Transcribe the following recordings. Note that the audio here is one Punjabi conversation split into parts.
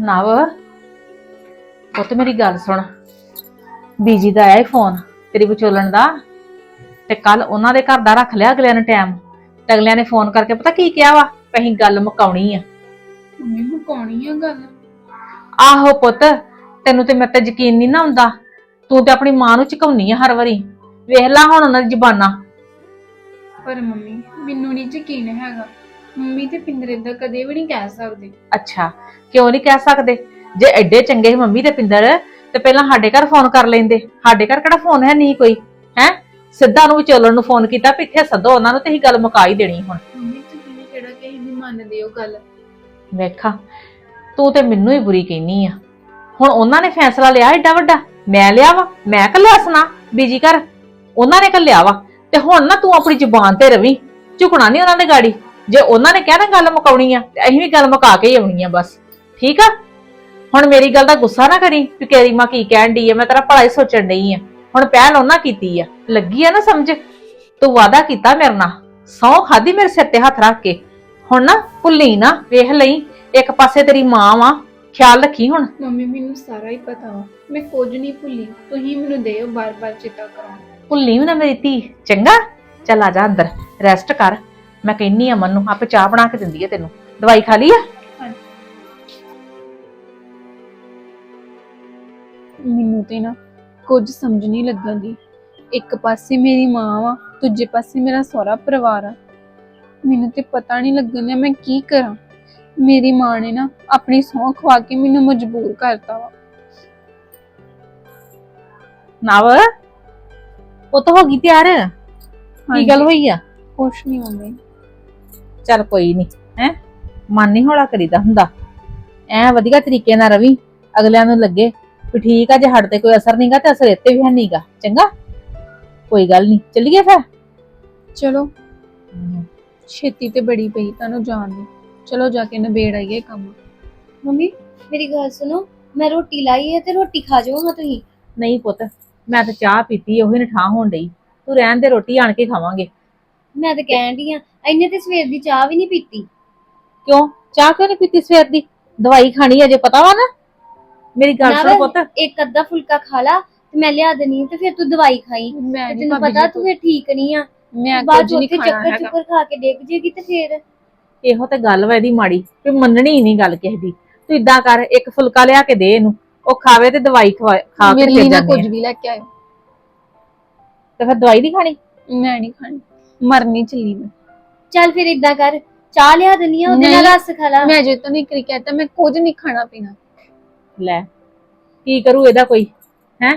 ਨਵ ਪੁੱਤ ਮੇਰੀ ਗੱਲ ਸੁਣ। ਬੀਜੀ ਦਾ ਆਇਆ ਫੋਨ ਤੇਰੀ ਵਿਚੋਲਣ ਦਾ ਤੇ ਕੱਲ ਉਹਨਾਂ ਦੇ ਘਰ ਦਾ ਰੱਖ ਲਿਆ ਅਗਲਿਆਂ ਨੇ ਟਾਈਮ। ਤੇ ਅਗਲਿਆਂ ਨੇ ਫੋਨ ਕਰਕੇ ਪਤਾ ਕੀ ਕਿਹਾ ਵਾ? ਵੀ ਅਸੀਂ ਗੱਲ ਮੁਕਾਉਣੀ ਆ। ਮੰਮੀ ਮੁਕਾਉਣੀ ਆ ਗੱਲ? ਆਹੋ ਪੁੱਤ ਤੈਨੂੰ ਤੇ ਮੇਰੇ ਤੇ ਯਕੀਨ ਨਹੀਂ ਨਾ ਹੁੰਦਾ। ਤੂੰ ਤੇ ਆਪਣੀ ਮਾਂ ਨੂੰ ਝੁਕਾਉਣੀ ਆ ਹਰ ਵਾਰੀ। ਵੇਖ ਲੈ ਹੁਣ ਉਹਨਾਂ ਦੀ ਜ਼ਬਾਨਾਂ। ਪਰ ਮੰਮੀ ਮੈਨੂੰ ਨਹੀਂ ਯਕੀਨ ਹੈਗਾ। ਮੰਮੀ ਤੇ ਪਿੰਦਰ ਏਦਾਂ ਕਦੇ ਵੀ ਨਹੀਂ ਕਹਿ ਸਕਦੇ। ਅੱਛਾ ਕਿਉਂ ਨਹੀਂ ਕਹਿ ਸਕਦੇ? ਜੇ ਐਡੇ ਚੰਗੇ ਸੀ ਮੰਮੀ ਤੇ ਪਿੰਦਰ ਤੇ ਪਹਿਲਾਂ ਸਾਡੇ ਘਰ ਫੋਨ ਕਰ ਲੈਂਦੇ। ਸਾਡੇ ਘਰ ਕਿਹੜਾ ਫੋਨ ਹੈ ਨਹੀਂ ਕੋਈ ਹੈ? ਸਿੱਧਾ ਨੂੰ ਵਿਚੋਲਣ ਨੂੰ ਫੋਨ ਕੀਤਾ ਵੀ ਇੱਥੇ ਸੱਦੋ ਉਹਨਾਂ ਨੂੰ ਤੇ ਅਸੀਂ ਗੱਲ ਮੁਕਾ ਹੀ ਦੇਣੀ ਹੁਣ। ਮੰਮੀ ਤੁਸੀਂ ਵੀ ਕਿਹੜਾ ਕਿਸੇ ਦੀ ਮੰਨਦੇ ਹੋ ਗੱਲ। ਵੇਖਾਂ ਤੂੰ ਤੇ ਮੈਨੂੰ ਹੀ ਬੁਰੀ ਕਹਿਨੀ ਆ। ਹੁਣ ਉਹਨਾਂ ਨੇ ਫੈਸਲਾ ਲਿਆ ਏਡਾ ਵੱਡਾ? ਮੈਂ ਲਿਆ ਵਾ? ਮੈਂ ਕੱਲਿਆ ਸੁਣਾ ਬੀਜੀ ਘਰ? ਉਹਨਾਂ ਨੇ ਕੱਲਿਆ ਵਾ? ਤੇ ਹੁਣ ਨਾ ਤੂੰ ਆਪਣੀ ਜ਼ੁਬਾਨ ਤੇ ਰਵੀ, ਝੁਕਣਾ ਨਹੀਂ ਉਹਨਾਂ ਦੇ ਗਾੜੀ। ਜੇ ਉਹਨਾਂ ਨੇ ਕਹਿਣਾ ਗੱਲ ਮੁਕਾਉਣੀ ਆ, ਤੇ ਅਸੀਂ ਵੀ ਗੱਲ ਮੁਕਾ ਕੇ ਹੀ ਆਉਣੀ ਆ ਬਸ। ਠੀਕ ਆ? ਹੁਣ ਮੇਰੀ ਗੱਲ ਦਾ ਗੁੱਸਾ ਨਾ ਕਰੀ ਕਿ ਤੇਰੀ ਮਾਂ ਕੀ ਕਹਿਣ ਡਈ ਆ, ਮੈਂ ਤੇਰਾ ਭਲਾ ਹੀ ਸੋਚਣ ਡਈ ਆ। ਹੁਣ ਪਹਿਲ ਉਹਨਾਂ ਕੀਤੀ ਆ। ਲੱਗੀ ਆ ਨਾ ਸਮਝ? ਤੂੰ ਵਾਦਾ ਕੀਤਾ ਮੇਰੇ ਨਾਲ। ਸੌ ਖਾਦੀ ਮੇਰੇ ਸਿਰ ਤੇ ਹੱਥ ਰੱਖ ਕੇ। ਹੁਣ ਨਾ ਭੁੱਲੀ ਨਾ, ਵੇਖ ਲਈ, ਇੱਕ ਪਾਸੇ ਤੇਰੀ ਮਾਂ ਵਾ। ਖਿਆਲ ਰੱਖੀ ਹੁਣ। ਮੰਮੀ, ਮੈਨੂੰ ਸਾਰਾ ਹੀ ਪਤਾ ਵਾ। ਮੈਂ ਕੁਝ ਨਹੀਂ ਭੁੱਲੀ। ਤੁਸੀਂ ਮੈਨੂੰ ਦਿਓ, ਬਾਰ-ਬਾਰ ਚੇਤਾ ਕਰਾਉਣ। ਭੁੱਲੀ ਵੀ ਨਾ ਮੇਰੀ ਧੀ ਚੰਗਾ? ਚੱਲ ਆ ਜਾ ਅੰਦਰ ਰੈਸਟ ਕਰ। ਮੈਂ ਕਹਿੰਨੀ ਆ ਨੂੰ ਆਪੇ ਚਾਹ ਬਣਾ ਕੇ ਦਿੰਦੀ ਆ ਤੈਨੂੰ। ਦਵਾਈ ਖਾ ਲਈ ਆ? ਮੈਨੂੰ ਤੇ ਨਾ ਕੁਝ ਸਮਝ ਨਹੀਂ ਲੱਗਦੀ। ਇੱਕ ਪਾਸੇ ਮੇਰੀ ਮਾਂ ਵਾ ਦੂਜੇ ਪਾਸੇ ਮੇਰਾ ਸਹੁਰਾ ਪਰਿਵਾਰ ਆ। ਮੈਨੂੰ ਤੇ ਪਤਾ ਨਹੀਂ ਲੱਗਣ ਡਿਆ ਮੈਂ ਕੀ ਕਰਾਂ। ਮੇਰੀ ਮਾਂ ਨੇ ਨਾ ਆਪਣੀ ਸਹੁੰ ਖਵਾ ਕੇ ਮੈਨੂੰ ਮਜਬੂਰ ਕਰਤਾ ਵਾ। ਨਵ ਉਹ ਤਾਂ ਹੋ ਗਈ ਤਿਆਰ। ਕੀ ਗੱਲ ਹੋਈ ਆ? ਕੁਛ ਨਹੀਂ ਮੰਮੀ। ਚੱਲ ਕੋਈ ਨਹੀਂ ਹੈ? ਮਨ ਨਹੀਂ ਹੌਲਾ ਕਰੀਦਾ ਹੁੰਦਾ। ਐ ਵਧੀਆ ਤਰੀਕੇ ਨਾਲ ਰਵੀ ਅਗਲਿਆਂ ਨੂੰ ਲੱਗੇ ਵੀ ਠੀਕ ਆ ਜੇ ਸਾਡੇ ਤੇ ਕੋਈ ਅਸਰ ਨਹੀਂਗਾ ਤੇ ਅਸਰ ਇੱਥੇ ਵੀ ਹੈ ਨਹੀਂਗਾ ਚੰਗਾ? ਕੋਈ ਗੱਲ ਨਹੀਂ ਚੱਲੀਏ ਫਿਰ? ਚਲੋ। ਛੇਤੀ ਤੇ ਬੜੀ ਪਈ ਤੁਹਾਨੂੰ ਜਾਣ ਦੀ। ਚਲੋ ਜਾ ਕੇ ਨਿਬੇੜ ਆਈਏ ਕੰਮ। ਮੰਮੀ ਮੇਰੀ ਗੱਲ ਸੁਣੋ ਮੈਂ ਰੋਟੀ ਲਾਈ ਹੈ ਤੇ ਰੋਟੀ ਖਾ ਜਾਓ ਹਾਂ ਤੁਸੀਂ? ਨਹੀਂ ਪੁੱਤ ਮੈਂ ਤਾਂ ਚਾਹ ਪੀਤੀ ਉਹੀ ਨਠਾਹ ਹੋਣ ਡਈ। ਤੂੰ ਰਹਿਣ ਦੇ ਰੋਟੀ ਆਣ ਕੇ ਖਾਵਾਂਗੇ। ਮੈਂ ਤਾਂ ਕਹਿਣ ਡਈ ਆ ਇੰਨੇ ਤੇ ਸਵੇਰ ਦੀ ਚਾਹ ਵੀ ਨਹੀਂ ਪੀਤੀ। ਕਿਉਂ? ਚਾਹ ਕਿਉਂ ਨਹੀਂ ਪੀਤੀ ਸਵੇਰ ਦੀ? ਦਵਾਈ ਖਾਣੀ ਅਜੇ ਪਤਾ ਵਾ ਨਾ। ਮੇਰੀ ਗੱਲ ਸੁਣ ਪੁੱਤ। ਇੱਕ ਅੱਧਾ ਫੁਲਕਾ ਖਾ ਲਾ ਤੇ ਮੈਂ ਲਿਆ ਦੇਣੀ ਤੇ ਫਿਰ ਤੂੰ ਦਵਾਈ ਖਾਈ। ਮੈਂ ਤੇ ਤੈਨੂੰ ਪਤਾ ਤੂੰ ਫਿਰ ਠੀਕ ਨਹੀਂ ਆ। ਮੈਂ ਬਾਅਦ ਕੁਝ ਚ ਨਹੀਂ ਉੱਥੇ ਖਾਣਾ ਚੱਕਰ ਹੈਗਾ। ਚੁੱਕਰ ਖਾ ਕੇ ਡਿੱਗ ਜੇਗੀ ਤੇ ਫਿਰ। ਇਹੋ ਤੇ ਗੱਲ ਵਾ ਇਹਦੀ ਮਾੜੀ ਵੀ ਮੰਨਣੀ ਨਹੀਂ ਗੱਲ ਕਿਸੇ ਦੀ। ਤੂੰ ਇਦਾਂ ਕਰ ਇੱਕ ਫੁਲਕਾ ਲਿਆ ਕੇ ਦੇ ਇਹਨੂੰ। ਉਹ ਖਾਵੇ ਤੇ ਦਵਾਈ ਖਵਾ ਖਾ ਕੇ ਮੇਰੇ ਫਿਰ ਲਈ ਨਾ ਜਾਂਦੇ ਕੁਝ। ਵੀ ਲੈ ਕੇ ਆਇਓ। ਤੇ ਫਿਰ ਦਵਾਈ ਨਹੀਂ ਖਾਣੀ? ਮੈਂ ਨਹੀਂ ਖਾਣੀ। ਮਰਨੀ ਚੱਲੀ ਮੈਂ। ਚੱਲ ਫਿਰ ਇਦਾਂ ਕਰ ਚਾਹ ਲਿਆ ਦੇਣੀ ਆ ਉਹਦੇ ਨਾਲ ਨਹੀਂ। ਰਸ ਖਾ ਲਾ। ਮੈਂ ਜੇ ਤਾਂ ਨਹੀਂ ਕ੍ਰਿਕਟ ਮੈਂ ਕੁਝ ਨਹੀਂ ਖਾਣਾ ਪੀਣਾ। ਲੈ ਕੀ ਕਰੂ ਇਹਦਾ ਕੋਈ ਹੈ?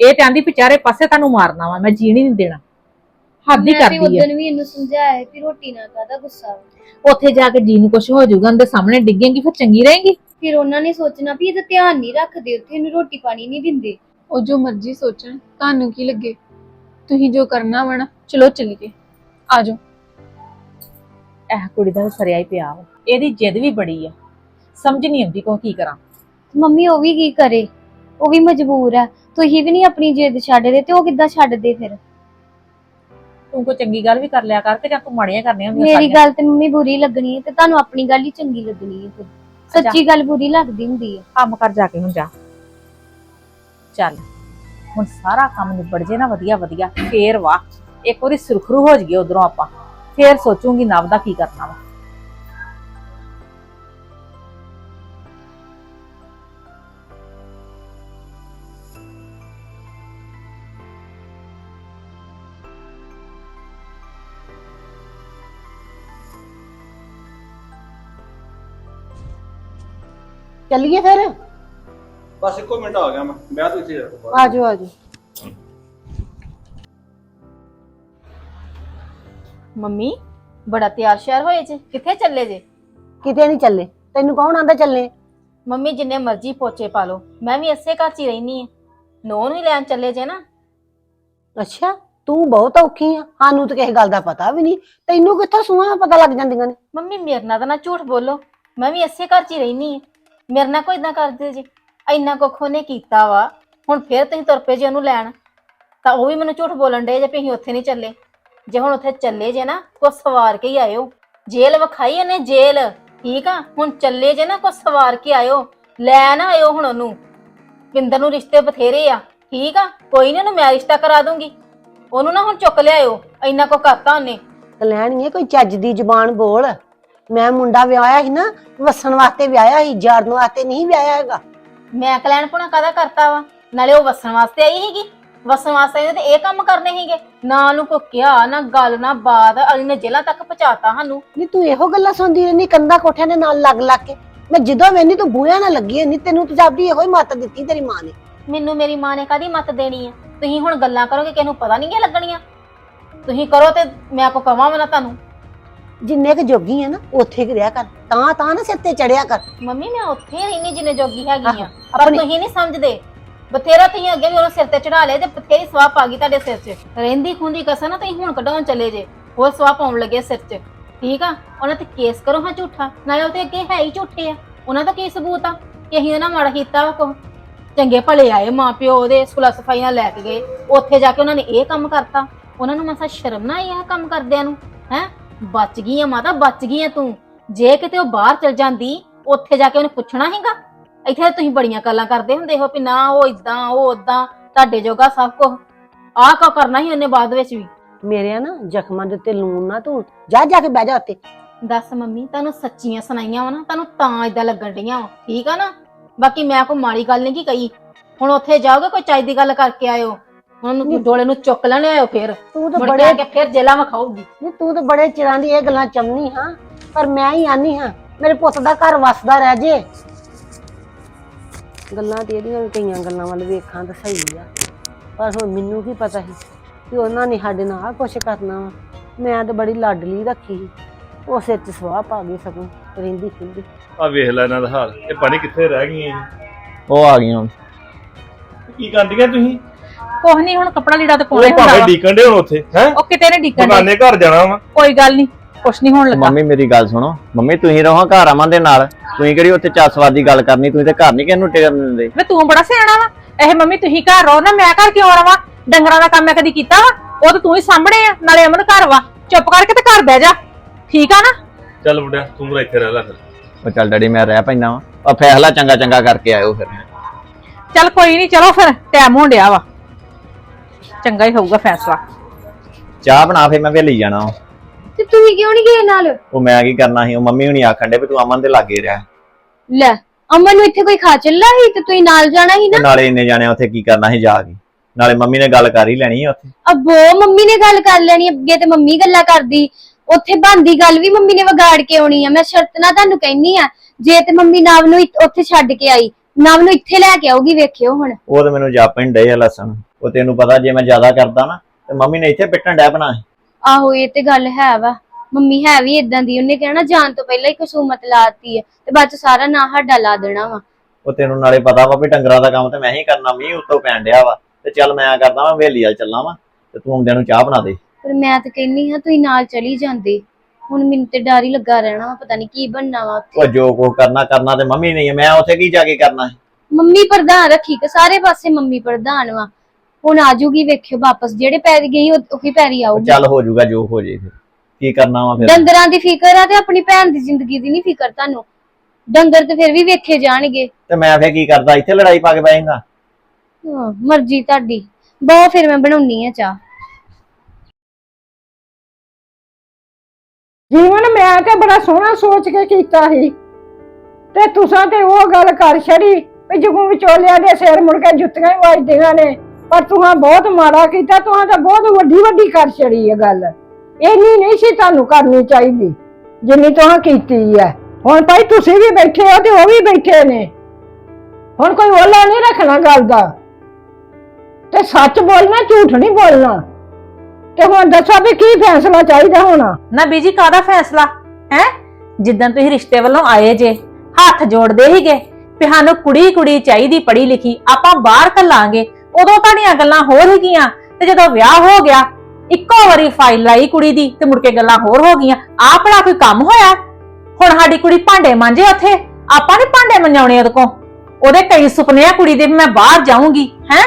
ਇਹ ਚਾਹੁੰਦੀ ਵੀ ਚਾਰੇ ਪਾਸੇ ਤੁਹਾਨੂੰ ਮਾਰਨਾ ਵਾ ਮੈਂ ਜੀਣ ਹੀ ਨਹੀਂ ਦੇਣਾ। ਹੱਦ ਹੀ ਮੈਂ ਵੀ ਕਰਦੀ ਆ। ਉਦੋਂ ਵੀ ਇਹਨੂੰ ਸਮਝਾਇਆ ਕਿ ਰੋਟੀ ਨਾ ਖਾਦਾ ਗੁੱਸਾ ਵਾ। ਉੱਥੇ ਜਾ ਕੇ ਜੀ ਨੂੰ ਕੁਝ ਹੋ ਜਾਊਗਾ ਉਹਦੇ ਸਾਹਮਣੇ ਡਿੱਗੇਗੀ ਫਿਰ ਚੰਗੀ ਰਹੇਗੀ? ਫਿਰ ਉਹਨਾਂ ਨੇ ਸੋਚਣਾ ਵੀ ਇਹਦਾ ਧਿਆਨ ਨਹੀਂ ਰੱਖਦੇ ਉੱਥੇ ਇਹਨੂੰ ਰੋਟੀ ਪਾਣੀ ਨਹੀਂ ਦਿੰਦੇ। ਉਹ ਜੋ ਮਰਜ਼ੀ ਸੋਚਣ ਤੁਹਾਨੂੰ ਕੀ ਲੱਗੇ? ਤੁਸੀਂ ਜੋ ਕਰਨਾ ਵਾ ਨਾ ਚਲੋ ਚੱਲੀਏ ਆ ਜਾਓ ਇਹ ਕੁੜੀ ਦਾ ਸਰਿਆ ਹੀ ਪਿਆ ਵਾ। ਇਹਦੀ ਜਿੱਦ ਵੀ ਬੜੀ ਆ। ਸਮਝ ਨਹੀਂ ਆਉਂਦੀ ਕੋ ਕੀ ਕਰਾਂ। ਮੰਮੀ ਉਹ ਵੀ ਕੀ ਕਰੇ? ਉਹ ਵੀ ਮਜਬੂਰ ਆ। ਤੁਸੀਂ ਵੀ ਨਹੀਂ ਆਪਣੀ ਜਿੱਦ ਛੱਡਦੇ ਤੇ ਉਹ ਕਿੱਦਾਂ ਛੱਡਦੇ ਫਿਰ? ਤੂੰ ਕੋਈ ਚੰਗੀ ਗੱਲ ਵੀ ਕਰ ਲਿਆ ਕਰ ਕਿ ਜਾਂ ਤੂੰ ਮਾੜੀਆਂ ਕਰਨੀਆਂ ਹੁੰਦੀਆਂ ਮੇਰੀ ਸਾਰੀਆਂ? ਗੱਲ ਤੇ ਮੰਮੀ ਬੁਰੀ ਲੱਗਣੀ ਹੈ ਤੇ ਤੁਹਾਨੂੰ ਆਪਣੀ ਗੱਲ ਹੀ ਚੰਗੀ ਲੱਗਣੀ ਹੈ ਫਿਰ। ਸੱਚੀ ਗੱਲ ਬੁਰੀ ਲੱਗਦੀ ਹੁੰਦੀ ਹੈ ਕੰਮ ਕਰ ਜਾ ਕੇ ਹੁਣ ਜਾ। ਚੱਲ ਹੁਣ ਸਾਰਾ ਕੰਮ ਨਿਬੜ ਜੇ ਨਾ ਵਧੀਆ ਵਧੀਆ ਫੇਰ ਵਾ ਇੱਕ ਵਾਰੀ ਸੁਰਖਰੂ ਹੋ ਜਾਈਏ ਉਧਰੋਂ ਆਪਾਂ। ਫੇਰ ਸੋਚੂਗੀ ਨਵ ਦਾ ਕੀ ਕਰਨਾ ਵਾ। ਚੱਲੀਏ ਫਿਰ? ਬਸ ਇੱਕੋ ਮਿੰਟ ਆ ਗਿਆ ਮੈਂ ਮੈਂ ਤਾਂ ਇੱਥੇ ਆ ਆਜੋ ਆਜੋ ਮੰਮੀ ਬੜਾ ਤਿਆਰ ਸ਼ਿਆਰ ਹੋਏ ਜੇ ਕਿੱਥੇ ਚੱਲੇ ਜੇ? ਕਿਤੇ ਨਹੀਂ ਚੱਲੇ। ਤੈਨੂੰ ਕੌਣ ਆਂਦਾ ਚੱਲੇ? ਮੰਮੀ ਜਿੰਨੇ ਮਰਜ਼ੀ ਪੋਚੇ ਪਾ ਲਓ ਮੈਂ ਵੀ ਇਸੇ ਘਰ 'ਚ ਹੀ ਰਹਿਨੀ ਆ ਨੋਨ ਵੀ ਲੈਣ ਚੱਲੇ ਜੇ ਨਾ। ਅੱਛਾ ਤੂੰ ਬਹੁਤ ਔਖੀ ਆ। ਸਾਨੂੰ ਤਾਂ ਕਿਸੇ ਗੱਲ ਦਾ ਪਤਾ ਵੀ ਨਹੀਂ। ਤੈਨੂੰ ਕਿੱਥੋਂ ਸੂਹਾਂ ਪਤਾ ਲੱਗ ਜਾਂਦੀਆਂ ਨੇ? ਮੰਮੀ ਮੇਰੇ ਨਾਲ ਤਾਂ ਨਾ ਝੂਠ ਬੋਲੋ। ਮੈਂ ਵੀ ਇਸੇ ਘਰ 'ਚ ਹੀ ਰਹਿਨੀ ਆ ਮੇਰੇ ਨਾਲ ਕੋਈ ਇਦਾਂ ਕਰਦੇ ਜੇ? ਇੰਨਾ ਕੁੱਖ ਉਹਨੇ ਕੀਤਾ ਵਾ। ਹੁਣ ਫੇਰ ਤੁਸੀਂ ਤੁਰ ਪਏ ਜੇ ਉਹਨੂੰ ਲੈਣ। ਤਾਂ ਉਹ ਵੀ ਮੈਨੂੰ ਝੂਠ ਬੋਲਣ ਡੇ ਜੇ ਵੀ ਅਸੀਂ ਉੱਥੇ ਨਹੀਂ ਚੱਲੇ। ਜੇ ਹੁਣ ਉੱਥੇ ਚੱਲੇ ਜੇ ਨਾ ਕੋ ਸਵਾਰ ਕੇ ਹੀ ਆਇਓ। ਜੇਲ ਵਿਖਾਈ ਉਹਨੇ ਜੇਲ ਠੀਕ ਆ? ਹੁਣ ਚੱਲੇ ਜੇ ਨਾ ਕੋ ਸਵਾਰ ਕੇ ਆਇਓ। ਲੈ ਨਾ ਆਇਓ ਹੁਣ ਉਹਨੂੰ। ਪਿੰਦਰ ਨੂੰ ਰਿਸ਼ਤੇ ਬਥੇਰੇ ਆ। ਠੀਕ ਆ? ਕੋਈ ਨਹੀਂ ਉਹਨੂੰ ਮੈਂ ਰਿਸ਼ਤਾ ਕਰਾ ਦੂੰਗੀ। ਉਹਨੂੰ ਨਾ ਹੁਣ ਚੁੱਕ ਲਿਆਇਓ। ਇੰਨਾ ਕੋ ਕਰਤਾ ਉਹਨੇ। ਕਲੈਣੀਏ ਕੋਈ ਚੱਜ ਦੀ ਜ਼ੁਬਾਨ ਬੋਲ। ਮੈਂ ਮੁੰਡਾ ਵਿਆਹਿਆ ਸੀ ਨਾ ਵਸਣ ਵਾਸਤੇ ਵਿਆਹਿਆ ਸੀ ਜਾਣ ਵਾਸਤੇ ਨਹੀਂ ਵਿਆਹਿਆ ਹੈਗਾ। ਮੈਂ ਕਲੈਣ ਪੁਣਾ ਕਾਦਾ ਕਰਤਾ ਵਾ? ਨਾਲੇ ਉਹ ਵਸਣ ਵਾਸਤੇ ਆਈ ਸੀਗੀ। ਵਸਣ ਵਾਸਤੇ ਆਈ ਤੇ ਇਹ ਕੰਮ ਕਰਨੇ ਸੀਗੇ। ਨਾ ਉਹਨੂੰ ਕੋ ਕਿਹਾ ਨਾ ਗੱਲ ਨਾ ਬਾਤ ਅਗਲੀ ਨੇ ਜੇਲਾਂ ਤੱਕ ਪਹੁੰਚਾਤਾ ਸਾਨੂੰ। ਨਹੀਂ ਤੂੰ ਇਹੋ ਗੱਲਾਂ ਸੁਣਦੀ ਰਹਿੰਦੀ ਕੰਦਾ ਕੋਠਿਆਂ ਦੇ ਨਾਲ ਲੱਗ ਲੱਗ ਕੇ। ਮੈਂ ਜਦੋਂ ਮੈਨੀ ਤੂੰ ਬੂਹਿਆਂ ਨਾਲ ਲੱਗੀ ਨਹੀਂ ਤੈਨੂੰ ਜਾਪਦੀ ਇਹੋ ਹੀ ਮੱਤ ਦਿੱਤੀ ਤੇਰੀ ਮਾਂ ਨੇ। ਮੈਨੂੰ ਮੇਰੀ ਮਾਂ ਨੇ ਕਾਦੀ ਮਤ ਦੇਣੀ ਆ? ਤੁਸੀਂ ਹੁਣ ਗੱਲਾਂ ਕਰੋਗੇ ਕਿਸੇ ਨੂੰ ਪਤਾ ਨਹੀਂ ਲੱਗਣੀਆਂ। ਤੁਸੀਂ ਕਰੋ ਤੇ ਮੈਂ ਕੋ ਕਵਾਂ ਮੈਂ ਨਾ ਤੁਹਾਨੂੰ। ਜਿੰਨੇ ਕੁ ਜੋਗੀ ਆ ਨਾ ਉੱਥੇ ਕਿ ਰਿਹਾ ਕਰ। ਤਾਂ ਤਾਂ ਨਾ ਸਿਰ ਤੇ ਚੜਿਆ ਕਰ। ਮੰਮੀ ਮੈਂ ਉੱਥੇ ਹੀ ਰਹਿਣੀ ਜਿੰਨੇ ਜੋਗੀ ਹੈਗੀ ਆ। ਆਹੋ, ਪਰ ਆਪਣੀ- ਤੁਸੀਂ ਨਹੀਂ ਸਮਝਦੇ। ਬਥੇਰਾ ਤੁਸੀਂ ਅੱਗੇ ਵੀ ਉਹਨੂੰ ਸਿਰ ਤੇ ਚੜਾ ਲਿਆ ਤੇ ਬਥੇਰੀ ਸਵਾਹ ਪਾ ਗਈ ਤੁਹਾਡੇ ਸਿਰ 'ਚ। ਰਹਿੰਦੀ ਖੁੰਦੀ ਕਸਾ ਨਾ ਤੁਸੀਂ ਹੁਣ ਕਢਾਉਣ ਚਲੇ ਜੇ। ਹੋਰ ਸਵਾਹ ਪਾਉਣ ਲੱਗੇ ਸਿਰ 'ਚ। ਠੀਕ ਆ? ਉਹਨਾਂ ਤੇ ਕੇਸ ਕਰੋ ਹਾਂ ਝੂਠਾ। ਨਾਲੇ ਉਹ ਤੇ ਅੱਗੇ ਹੈ ਹੀ ਝੂਠੇ ਆ। ਉਹਨਾਂ ਦਾ ਕੀ ਸਬੂਤ ਆ? ਕਿ ਅਸੀਂ ਉਹਨਾਂ ਮਾੜਾ ਕੀਤਾ ਕੋ ਚੰਗੇ ਭਲੇ ਆਏ ਮਾਂ ਪਿਓ ਉਹਦੇ ਸਕੂਲਾਂ ਸਫਾਈਆਂ ਲੈ ਕੇ ਗਏ। ਉੱਥੇ ਜਾ ਕੇ ਉਹਨਾਂ ਨੇ ਇਹ ਕੰਮ ਕਰਤਾ। ਉਹਨਾਂ ਨੂੰ ਮਸਾ ਸ਼ਰਮ ਨਾ ਆਈ ਇਹ ਕੰਮ ਕਰਦਿਆਂ ਨੂੰ ਹੈ? ਬਚ ਗਈ ਆ ਮਾਤਾ ਬਚ ਗਈ ਆ ਤੂੰ। ਜੇ ਕਿਤੇ ਉਹ ਬਾਹਰ ਚਲ ਜਾਂਦੀ ਉੱਥੇ ਜਾ ਕੇ ਉਹਨੇ ਪੁੱਛਣਾ ਹੈਗਾ ਇੱਥੇ ਤਾਂ ਤੁਸੀਂ ਬੜੀਆਂ ਗੱਲਾਂ ਕਰਦੇ ਹੁੰਦੇ ਹੋ ਵੀ ਨਾ ਉਹ ਇਦਾਂ ਉਹ ਉਦਾਂ ਤੁਹਾਡੇ ਜੋਗਾ ਸਭ ਕੁਝ ਆਹ ਕੋ ਕਰਨਾ ਹੀ ਉਹਨੇ ਬਾਅਦ ਵਿੱਚ ਵੀ। ਮੇਰੇ ਨਾ ਜ਼ਖਮਾਂ ਦੇ ਉੱਤੇ ਲੂਣ ਨਾ ਤੂੰ ਜਾ ਜਾ ਕੇ ਬਹਿ ਜਾ ਉੱਤੇ ਦੱਸ ਮੰਮੀ ਤੁਹਾਨੂੰ ਸੱਚੀਆਂ ਸੁਣਾਈਆਂ ਵਾ ਨਾ ਤੁਹਾਨੂੰ ਤਾਂ ਇਦਾਂ ਲੱਗਣ ਡੀਆਂ ਠੀਕ ਆ ਨਾ? ਬਾਕੀ ਮੈਂ ਕੋਈ ਮਾੜੀ ਗੱਲ ਨਹੀਂ ਕੀ ਕਹੀ। ਹੁਣ ਉੱਥੇ ਜਾਓਗੇ ਕੋਈ ਚਾਈ ਦੀ ਗੱਲ ਕਰਕੇ ਆਇਓ। ਉਹਨੂੰ ਡੋਲੇ ਨੂੰ ਚੁੱਕ ਲੈਣੇ ਆਇਓ ਫਿਰ। ਤੂੰ ਤਾਂ ਮੁੜ ਕੇ ਬੜੇ ਆ ਕੇ ਫਿਰ ਜੇਲਾਂ ਵਿਖਾਊਗੀ। ਨਹੀਂ ਤੂੰ ਤਾਂ ਬੜੇ ਚਿਰਾਂ ਦੀ ਇਹ ਗੱਲਾਂ ਚੰਨੀ ਹਾਂ ਪਰ ਮੈਂ ਹੀ ਆਨੀ ਹਾਂ। ਮੇਰੇ ਪੁੱਤ ਦਾ ਘਰ ਵਸਦਾ ਰਹਿ ਜੇ। ਗੱਲਾਂ ਤੇ ਇਹਦੀਆਂ ਵੀ ਕਈਆਂ ਗੱਲਾਂ ਵੱਲ ਵੇਖਾਂ ਤਾਂ ਸਹੀ ਆ। ਪਰ ਹੁਣ ਮੈਨੂੰ ਕੀ ਪਤਾ ਸੀ ਕਿ ਉਹਨਾਂ ਨੇ ਸਾਡੇ ਨਾਲ ਆਹ ਕੁਛ ਕਰਨਾ ਵਾ। ਮੈਂ ਤਾਂ ਬੜੀ ਲਾਡਲੀ ਰੱਖੀ ਸੀ। ਉਹ ਸਿਰ 'ਚ ਸਵਾਹ ਪਾ ਗਈ ਸਗੋਂ ਰਹਿੰਦੀ ਖਿੰਦੀ ਆ ਵੇਖ ਲੈ ਇਹਨਾਂ ਦਾ ਹਾਲ। ਇਹ ਪਾਣੀ ਕਿੱਥੇ ਰਹਿ ਗਈਆਂ ਜੀ? ਉਹ ਆ ਗਈਆਂ ਹੁਣ। ਕੀ ਕਰਦੀਆਂ ਤੁਸੀਂ? ਕੁਛ ਨਹੀਂ ਹੁਣ ਕੱਪੜਾ ਲੀੜਾ ਤੇ ਉਹ ਪਾਉਣਾ ਹੀ ਹੁੰਦਾ ਭਾਵੇਂ ਵਾ। ਡੀਕਣ ਦੇ ਹੁਣ ਉੱਥੇ ਹੈ? ਉਹ ਕਿਤੇ ਨੇ ਡਿੱਗਣ ਦੇ ਬਗਾਨੇ ਘਰ ਜਾਣਾ ਵਾ। ਕੋਈ ਗੱਲ ਨਹੀਂ ਕੁਛ ਨਹੀਂ ਹੋਣ ਲੱਗਾ। ਮੰਮੀ ਮੇਰੀ ਗੱਲ ਸੁਣੋ। ਮੰਮੀ ਤੁਸੀਂ ਰਹੋ ਘਰ ਅਮਨ ਦੇ ਨਾਲ। ਤੁਸੀਂ ਕਿਹੜੀ ਉੱਥੇ ਚਾਸਵਾਦ ਦੀ ਗੱਲ ਕਰਨੀ ਤੁਸੀਂ ਤੇ ਘਰ ਨਹੀਂ ਕਿਹਨੂੰ ਟਿਕਣ ਦਿੰਦੇ। ਵੇ ਤੂੰ ਬੜਾ ਸਿਆਣਾ ਵਾ। ਇਹ ਮੰਮੀ ਤੁਸੀਂ ਘਰ ਰਹੋ ਨਾ ਮੈਂ ਘਰ ਕਿਉਂ ਰਵਾਂ? ਡੰਗਰਾਂ ਦਾ ਕੰਮ ਮੈਂ ਕਦੀ ਕੀਤਾ ਵਾ? ਉਹ ਤਾਂ ਤੂੰ ਹੀ ਸਾਹਮਣੇ ਆ ਨਾਲੇ ਅਮਨ ਘਰ ਵਾ। ਚੁੱਪ ਕਰਕੇ ਤੇ ਘਰ ਬਹਿ ਜਾ। ਠੀਕ ਆ ਨਾ? ਚੱਲ ਮੁੰਡਿਆ ਤੂੰ ਮੇਰਾ ਇੱਥੇ ਰਹਿ ਲੈ ਫਿਰ। ਉਹ ਚੱਲ ਡੈਡੀ ਮੈਂ ਰਹਿ ਪੈਂਦਾ ਵਾਂ। ਉਹ ਫੈਸਲਾ ਚੰਗਾ ਚੰਗਾ ਕਰਕੇ ਆਇਓ ਫਿਰ। ਚੱਲ ਕੋਈ ਨਹੀਂ ਚਲੋ ਫਿਰ ਟਾਈਮ ਹੋਣ ਡਿਆ ਵਾ। ਚੰਗਾ ਹੀ ਹੋਊਗਾ ਫੈਸਲਾ। ਚਾਹ ਬਣਾ ਫੇ ਮੈਂ ਵੇਲੀ ਜਾਣਾ ਵਾਂ। ਤੇ ਤੁਸੀਂ ਕਿਉਂ ਨਹੀਂ ਗਏ ਨਾਲ? ਉਹ ਮੈਂ ਕੀ ਕਰਨਾ ਸੀ ਉਹ ਮੰਮੀ ਹੁਣੀ ਆਖਣ ਦੇ ਵੀ ਤੂੰ ਅਮਨ ਦੇ ਲਾਗੇ ਰਹਿ। ਲੈ ਅਮਨ ਨੂੰ ਇੱਥੇ ਕੋਈ ਖਾ ਚੱਲਾ ਸੀ ਤੇ ਤੁਸੀਂ ਨਾਲ ਜਾਣਾ ਸੀ ਤੇ ਨਾ ਨਾਲੇ ਇੰਨੇ ਜਾਣੇ ਉੱਥੇ ਕੀ ਕਰਨਾ ਸੀ ਜਾ ਕੇ। ਨਾਲੇ ਮੰਮੀ ਨੇ ਗੱਲ ਕਰ ਹੀ ਲੈਣੀ ਸੀ ਉੱਥੇ। ਅੱਬੋ ਮੰਮੀ ਨੇ ਗੱਲ ਕਰ ਲੈਣੀ ਅੱਗੇ ਤੇ ਮੰਮੀ ਗੱਲਾਂ ਕਰਦੀ। ਉੱਥੇ ਬੰਦੀ ਗੱਲ ਵੀ ਮੰਮੀ ਨੇ ਵਿਗਾੜ ਕੇ ਆਉਣੀ ਆ। ਮੈਂ ਸ਼ਰਤ ਨਾ ਤੁਹਾਨੂੰ ਕਹਿਨੀ ਆ ਜੇ ਤੇ ਮੰਮੀ ਨਾਵ ਨੂੰ ਇੱਥ- ਉੱਥੇ ਛੱਡ ਕੇ ਆਈ ਨਾਵ ਨੂੰ ਇੱਥੇ ਲੈ ਕੇ ਆਊਗੀ ਵੇਖਿਓ ਹੁਣ। ਉਹ ਤੇ ਮੈਨੂੰ ਜਾਪਣ ਡੇ ਆ ਲਸਣ। ਉਹ ਤੈਨੂੰ ਪਤਾ ਜੇ ਮੈਂ ਜ਼ਿਆਦਾ ਕਰਦਾ ਨਾ ਤੇ ਮੰਮੀ ਨੇ ਇੱਥੇ ਪਿੱਟਣ ਡੈ ਬਣਾ ਆਹੋ ਇਹ ਤੇ ਗੱਲ ਹੈ ਵਾ। ਮੰਮੀ ਹੈ ਵੀ ਇਦਾਂ ਦੀ ਉਹਨੇ ਕਹਿਣਾ ਜਾਣ ਤੋਂ ਪਹਿਲਾਂ ਹੀ ਕਸੂਮਤ ਲਾਤੀ ਹੈ ਤੇ ਬਾਅਦ ਚ ਸਾਰਾ ਨਾ ਸਾਡਾ ਲਾ ਦੇਣਾ ਵਾ। ਉਹ ਤੈਨੂੰ ਨਾਲੇ ਪਤਾ ਵਾ ਵੀ ਡੰਗਰਾਂ ਦਾ ਕੰਮ ਤੇ ਮੈਂ ਹੀ ਕਰਨਾ ਮੀਂਹ ਉੱਤੋਂ ਪੈਣ ਡਿਆ ਵਾ ਤੇ ਚੱਲ ਮੈਂ ਕਰਦਾ ਵਾਂ ਵੇਲੀ ਵਾਲ ਚੱਲਾਂ ਵਾਂ ਤੇ ਤੂੰ ਆਉਂਦਿਆਂ ਨੂੰ ਚਾਹ ਬਣਾ ਦੇ। ਪਰ ਮੈਂ ਤਾਂ ਕਹਿੰਨੀ ਹਾਂ ਤੁਸੀਂ ਨਾਲ ਚਲੀ ਜਾਂਦੇ। ਹੁਣ ਮੈਨੂੰ ਤੇ ਡਰ ਹੀ ਲੱਗਾ ਰਹਿਣਾ ਵਾ ਪਤਾ ਨਹੀਂ ਕੀ ਬਣਨਾ ਵਾ ਉੱਥੇ। ਉਹ ਜੋ ਕੋ ਕਰਨਾ ਕਰਨਾ ਤੇ ਮੰਮੀ ਨਹੀਂ ਮੈਂ ਉੱਥੇ ਕੀ ਜਾ ਕੇ ਕਰਨਾ ਹੈ ਮੰਮੀ ਪ੍ਰਧਾਨ ਰੱਖੀ ਕਿ ਸਾਰੇ ਪਾਸੇ ਮੰਮੀ ਪ੍ਰਧਾਨ ਵਾ। ਹੁਣ ਆਜੂਗੀ ਵੇਖਿਓ ਵਾਪਸ ਜਿਹੜੇ ਪੈਰੀ ਗਈ ਉਹ- ਉਹੀ ਪੈਰੀ ਆਊਗੀ। ਚੱਲ ਹੋ ਜਾਊਗਾ ਜੋ ਹੋ ਜੇ ਫਿਰ। ਕੀ ਕਰਨਾ ਵਾ ਫਿਰ? ਡੰਗਰਾਂ ਦੀ ਫਿਕਰ ਆ ਤੇ ਆਪਣੀ ਭੈਣ ਦੀ ਜ਼ਿੰਦਗੀ ਦੀ ਨਹੀਂ ਫਿਕਰ ਤੁਹਾਨੂੰ। ਡੰਗਰ ਤੇ ਫਿਰ ਵੀ ਵੇਖੇ ਜਾਣਗੇ। ਤੇ ਮੈਂ ਫੇਰ ਕੀ ਕਰਦਾ? ਇੱਥੇ ਲੜਾਈ ਪਾ ਕੇ ਬਹਿ ਜਾਂਦਾ ਹਾਂ, ਮਰਜ਼ੀ ਤੁਹਾਡੀ। ਬਹੁਤ ਫਿਰ ਮੈਂ ਬਣਾਉਣੀ ਆ ਚਾਹ। ਜੀਵਨ ਮੈਂ ਤੇ ਬੜਾ ਸੋਹਣਾ ਸੋਚ ਕੇ ਕੀਤਾ ਸੀ। ਤੇ ਤੁਸਾਂ ਤੇ ਉਹ ਗੱਲ ਕਰ ਛੜੀ ਵੀ ਜਗੂ ਵਿਚੋਲਿਆਂ ਦੇ ਸਿਰ ਮੁੜ ਕੇ ਜੁੱਤੀਆਂ ਹੀ ਵੱਜਦੀਆਂ ਨੇ। ਪਰ ਤੁਹਾਂ ਬਹੁਤ ਮਾੜਾ ਕੀਤਾ ਤੁਹਾਂ ਤਾਂ ਬਹੁਤ ਵੱਡੀ ਵੱਡੀ ਕਰ ਛੜੀ ਇਹ ਗੱਲ। ਇੰਨੀ ਨਹੀਂ ਸੀ ਤੁਹਾਨੂੰ ਕਰਨੀ ਚਾਹੀਦੀ, ਜਿੰਨੀ ਤੁਹਾਂ ਕੀਤੀ ਹੈ ਹੁਣ ਭਾਈ ਤੁਸੀਂ ਵੀ ਬੈਠੇ ਹੋ ਤੇ ਉਹ ਵੀ ਬੈਠੇ ਨੇ। ਹੁਣ ਕੋਈ ਓਲਾ ਨਹੀਂ ਰੱਖਣਾ ਗੱਲ ਦਾ। ਤੇ ਸੱਚ ਬੋਲਣਾ, ਝੂਠ ਨਹੀਂ ਬੋਲਣਾ। ਤੇ ਹੁਣ ਦੱਸੋ ਵੀ ਕੀ ਫੈਸਲਾ ਚਾਹੀਦਾ ਹੋਣਾ। ਨਾ ਬੀਜੀ ਕਾਦਾ ਫੈਸਲਾ? ਹੈ? ਜਿੱਦਾਂ ਤੁਸੀਂ ਰਿਸ਼ਤੇ ਵੱਲੋਂ ਆਏ ਜੇ, ਹੱਥ ਜੋੜਦੇ ਹੀਗੇ ਵੀ ਸਾਨੂੰ ਕੁੜੀ ਕੁੜੀ ਚਾਹੀਦੀ ਪੜ੍ਹੀ ਲਿਖੀ ਆਪਾਂ ਬਾਹਰ ਕੱਲਾਂਗੇ ਉਦੋਂ ਤੁਹਾਡੀਆਂ ਗੱਲਾਂ ਹੋਰ ਹੈਗੀਆਂ ਤੇ ਜਦੋਂ ਵਿਆਹ ਹੋ ਗਿਆ, ਇੱਕੋ ਵਾਰੀ ਫਾਈਲ ਲਾਈ ਕੁੜੀ ਦੀ ਤੇ ਮੁੜ ਕੇ ਗੱਲਾਂ ਹੋਰ ਹੋ ਗਈਆਂ। ਆਹ ਭਲਾ ਕੋਈ ਕੰਮ ਹੋਇਆ? ਹੁਣ ਸਾਡੀ ਕੁੜੀ ਭਾਂਡੇ ਮਾਂਜੇ ਉੱਥੇ? ਆਪਾਂ ਨੀ ਭਾਂਡੇ ਮੰਜਾਉਣੇ ਉਹਦੇ ਕੋ ਉਹਦੇ ਕਈ ਸੁਪਨੇ ਆ ਕੁੜੀ ਦੇ ਵੀ ਮੈਂ ਬਾਹਰ ਜਾਊਂਗੀ, ਹੈ?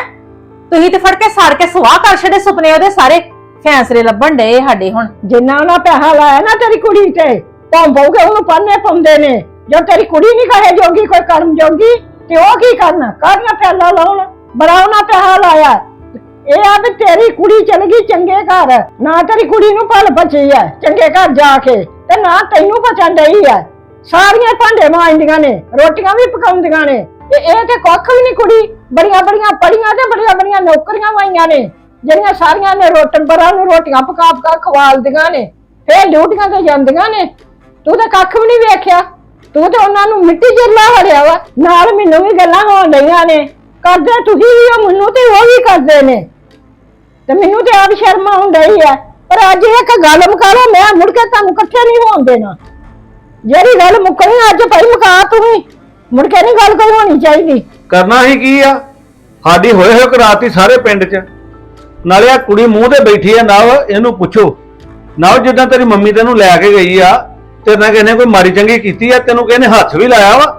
ਤੁਸੀਂ ਤੇ ਫੜ ਕੇ ਸਾੜ ਕੇ ਸਵਾਹ ਕਰ ਛੜੇ ਸੁਪਨੇ ਉਹਦੇ ਸਾਰੇ। ਫੈਸਲੇ ਲੱਭਣ ਡਏ ਸਾਡੇ ਹੁਣ। ਜਿੰਨਾ ਉਹਨਾਂ ਪੈਸਾ ਲਾਇਆ ਨਾ ਤੇਰੀ ਕੁੜੀ ਤੇ ਭੰਬੋਗੇ ਉਹਨੂੰ ਪੰਨੇ ਪਾਉਂਦੇ ਨੇ। ਜੋ ਤੇਰੀ ਕੁੜੀ ਨਹੀਂ ਕਹੇ ਜੋਗੀ, ਕੋਈ ਕਰਮ ਜੋਗੀ, ਤੇ ਉਹ ਕੀ ਕਰਨ? ਕਰਨਾ ਫੈਲਾ ਲਾਉਣ। ਬੜਾ ਉਹਨਾਂ ਪੈਸਾ ਲਾਇਆ ਇਹ ਆ ਵੀ ਤੇਰੀ ਕੁੜੀ ਚਲ ਗਈ ਚੰਗੇ ਘਰ। ਨਾ ਤੇਰੀ ਕੁੜੀ ਨੂੰ ਭਲ ਬਚੀ ਹੈ ਚੰਗੇ ਘਰ ਜਾ ਕੇ। ਤੇ ਨਾ ਤੈਨੂੰ ਬਚਣ ਡਈ ਹੈ ਸਾਰੀਆਂ ਭਾਂਡੇ ਮਾਂਜਦੀਆਂ ਨੇ, ਰੋਟੀਆਂ ਵੀ ਪਕਾਉਂਦੀਆਂ ਨੇ। ਤੇ ਇਹ ਤੇ ਕੁੱਖ ਵੀ ਨਹੀਂ ਕੁੜੀ, ਬੜੀਆਂ ਬੜੀਆਂ ਪੜੀਆਂ ਤੇ ਬੜੀਆਂ ਬੜੀਆਂ ਨੌਕਰੀਆਂ ਵਾਈਆਂ ਨੇ। ਜਿਹੜੀਆਂ ਸਾਰੀਆਂ ਨੇ ਰੋਟਨ ਬਰਾਂ ਨੂੰ ਰੋਟੀਆਂ ਪਕਾ ਪਕਾ ਖਵਾਲਦੀਆਂ ਨੇ। ਫੇਰ ਡਿਊਟੀਆਂ ਤੇ ਜਾਂਦੀਆਂ ਨੇ। ਤੂੰ ਤਾਂ ਕੱਖ ਵੀ ਨਹੀਂ ਵੇਖਿਆ। ਤੂੰ ਤੇ ਉਹਨਾਂ ਨੂੰ ਮਿੱਟੀ ਜਿਰਲਾ ਹੜਿਆ ਵਾ। ਨਾਲ ਮੈਨੂੰ ਵੀ ਗੱਲਾਂ ਹੋਣ ਲਈਆਂ ਨੇ। ਕਰਦੇ ਤੁਸੀਂ ਵੀ ਆ, ਮੈਨੂੰ ਤੇ ਉਹ ਵੀ ਕਰਦੇ ਨੇ। ਤੇ ਮੈਨੂੰ ਤੇ ਆਪ ਸ਼ਰਮ ਆਉਣ ਡਈ ਆ। ਪਰ ਅੱਜ ਇੱਕ ਗੱਲ ਮੁਕਾਲੋ ਮੈਂ ਮੁੜ ਕੇ ਤੁਹਾਨੂੰ ਇਕੱਠੇ ਨਹੀਂ ਹੋਣ ਦੇਣਾ। ਜਿਹੜੀ ਗੱਲ ਮੁੱਕਣੀ ਅੱਜ ਭਾਈ ਮੁਕਾ ਤੂੰ ਵੀ। ਮੁੜ ਕੇ ਨਹੀਂ ਗੱਲ ਕੋਈ ਹੋਣੀ ਚਾਹੀਦੀ। ਕਰਨਾ ਹੀ ਕੀ ਆ? ਸਾਡੀ ਹੋਏ ਹੋਏ ਕਰਾਤੀ ਸਾਰੇ ਪਿੰਡ 'ਚ। ਨਾਲੇ ਆ ਕੁੜੀ ਮੂੰਹ ਤੇ ਬੈਠੀ ਆ, ਨਾ ਇਹਨੂੰ ਪੁੱਛੋ। ਨਵ ਜਿੱਦਾਂ ਤੇਰੀ ਮੰਮੀ ਤੈਨੂੰ ਲੈ ਕੇ ਗਈ ਆ ਤੇਰੇ ਨਾਲ ਕਹਿੰਦੇ ਕੋਈ ਮਾੜੀ ਚੰਗੀ ਕੀਤੀ ਆ, ਤੈਨੂੰ ਕਹਿੰਦੇ ਹੱਥ ਵੀ ਲਾਇਆ ਵਾ।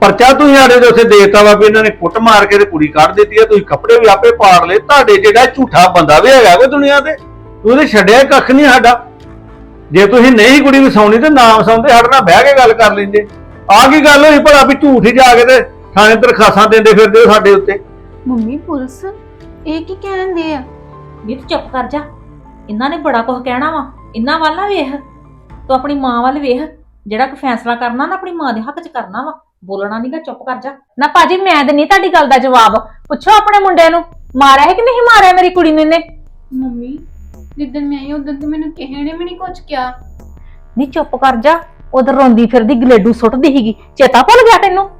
ਪਰਚਾ ਤੁਸੀਂ ਆੜੇ ਦੇ ਉੱਥੇ ਦੇਤਾ ਵਾ ਵੀ ਇਹਨਾਂ ਨੇ ਕੁੱਟ ਮਾਰ ਕੇ ਤੇ ਕੁੜੀ ਕੱਢ ਦਿੱਤੀ ਆ ਤੁਸੀਂ ਕੱਪੜੇ ਵੀ ਆਪੇ ਪਾੜ ਲਏ ਤੁਹਾਡੇ ਜਿਹੜਾ ਝੂਠਾ ਬੰਦਾ ਵੀ ਹੈਗਾ ਕੋਈ ਦੁਨੀਆ ਤੇ ਤੂੰ ਤੇ ਛੱਡਿਆ ਕੱਖ ਨਹੀਂ ਸਾਡਾ। ਜੇ ਤੁਸੀਂ ਨਹੀਂ ਕੁੜੀ ਵਸਾਉਣੀ ਤੇ ਨਾ ਵਸਾਉਂਦੇ ਸਾਡੇ ਨਾਲ ਬਹਿ ਕੇ ਗੱਲ ਕਰ ਲੈਂਦੇ। ਆ ਕੀ ਗੱਲ ਹੋਈ ਭਲਾ ਵੀ ਝੂਠ ਹੀ ਜਾ ਕੇ ਤੇ ਥਾਣੇ ਦਰਖਾਸਤਾਂ ਦਿੰਦੇ ਫਿਰਦੇ ਹੋ ਸਾਡੇ ਉੱਤੇ? ਮੰਮੀ ਪੁਲਿਸ ਇਹ ਕੀ ਕਹਿੰਦੇ ਆ? ਵੀ ਤੂੰ ਚੁੱਪ ਕਰ ਜਾ। ਇਹਨਾਂ ਨੇ ਬੜਾ ਕੁਝ ਕਹਿਣਾ ਵਾ। ਇਹਨਾਂ ਵੱਲ ਨਾ ਵੇਖ। ਤੂੰ ਆਪਣੀ ਮਾਂ ਵੱਲ ਵੇਖ। ਜਿਹੜਾ ਕੋਈ ਫੈਸਲਾ ਕਰਨਾ ਨਾ ਆਪਣੀ ਮਾਂ ਦੇ ਹੱਕ 'ਚ ਕਰਨਾ ਵਾ। ਬੋਲਣਾ ਨਹੀਂਗਾ ਚੁੱਪ ਕਰ ਜਾ। ਨਾ ਭਾਜੀ ਮੈਂ ਤੇ ਨਹੀਂ ਤੁਹਾਡੀ ਗੱਲ ਦਾ ਜਵਾਬ। ਪੁੱਛੋ ਆਪਣੇ ਮੁੰਡੇ ਨੂੰ। ਮਾਰਿਆ ਹੈ ਕਿ ਨਹੀਂ ਮਾਰਿਆ ਮੇਰੀ ਕੁੜੀ ਨੂੰ ਇਹਨੇ? ਮੰਮੀ ਜਿੱਦਣ ਮੈਂ ਆਈ ਉਦੋਂ ਤੇ ਮੈਨੂੰ ਕਿਸੇ ਨੇ ਵੀ ਨਹੀਂ ਕੁਝ ਕਿਹਾ। ਨਹੀਂ ਚੁੱਪ ਕਰ ਜਾ। ਉਧਰ ਰੋਂਦੀ ਫਿਰਦੀ ਗਲੇਡੂ ਸੁੱਟਦੀ ਸੀਗੀ। ਚੇਤਾ ਭੁੱਲ ਗਿਆ ਤੈਨੂੰ?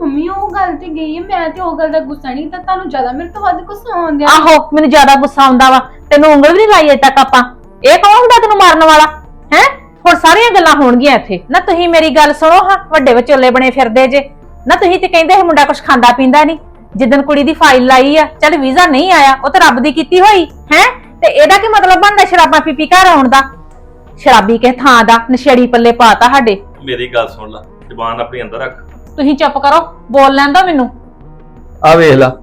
ਮੰਮੀ ਉਹ ਗੱਲ ਤੇ ਗਈ ਹੈ ਮੈਂ ਤੇ ਉਹ ਗੱਲ ਦਾ ਗੁੱਸਾ ਨਹੀਂ ਤਾਂ ਤੁਹਾਨੂੰ ਜ਼ਿਆਦਾ ਮੇਰੇ ਤੋਂ ਵੱਧ ਗੁੱਸਾ ਆਉਂਦਿਆ ਆਹੋ ਮੈਨੂੰ ਜ਼ਿਆਦਾ ਗੁੱਸਾ ਆਉਂਦਾ ਵਾ। ਤੈਨੂੰ ਉਂਗਲ ਵੀ ਨਹੀਂ ਲਾਈ ਅਜੇ ਤੱਕ ਆਪਾਂ। ਇਹ ਕੌਣ ਹੁੰਦਾ ਤੈਨੂੰ ਮਾਰਨ ਵਾਲਾ? ਹੈ? ਹੁਣ ਸਾਰੀਆਂ ਗੱਲਾਂ ਹੋਣਗੀਆਂ ਇੱਥੇ। ਨਾ ਤੁਸੀਂ ਮੇਰੀ ਗੱਲ ਸੁਣੋ ਹਾਂ ਵੱਡੇ ਵਿਚੋਲੇ ਬਣੇ ਫਿਰਦੇ ਜੇ। ਨਾ ਤੁਸੀਂ ਤੇ ਕਹਿੰਦੇ ਇਹ ਮੁੰਡਾ ਕੁਝ ਖਾਂਦਾ ਪੀਂਦਾ ਨਹੀਂ। ਜਿੱਦਨ ਕੁੜੀ ਦੀ ਫਾਈਲ ਲਾਈ ਆ ਚੱਲ ਵੀਜ਼ਾ ਨਹੀਂ ਆਇਆ ਉਹ ਤਾਂ ਰੱਬ ਦੀ ਕੀਤੀ ਹੋਈ ਹੈ? ਤੇ ਇਹਦਾ ਕੀ ਮਤਲਬ ਬਣਦਾ ਸ਼ਰਾਬਾਂ ਪੀ ਪੀ ਘਰ ਆਉਣ ਦਾ? ਸ਼ਰਾਬੀ ਕੇ ਥਾਂ ਦਾ ਨਸ਼ੇੜੀ ਪੱਲੇ ਪਾਤਾ ਸਾਡੇ। ਮੇਰੀ ਗੱਲ ਸੁਣ ਲੈ ਜ਼ਬਾਨ ਆਪਣੀ ਅੰਦਰ ਰੱਖ। ਤੁਸੀਂ ਚੁੱਪ ਕਰੋ ਬੋਲ ਲੈਣ ਦਿਓ ਮੈਨੂੰ। ਆ ਵੇਖ ਲਾ।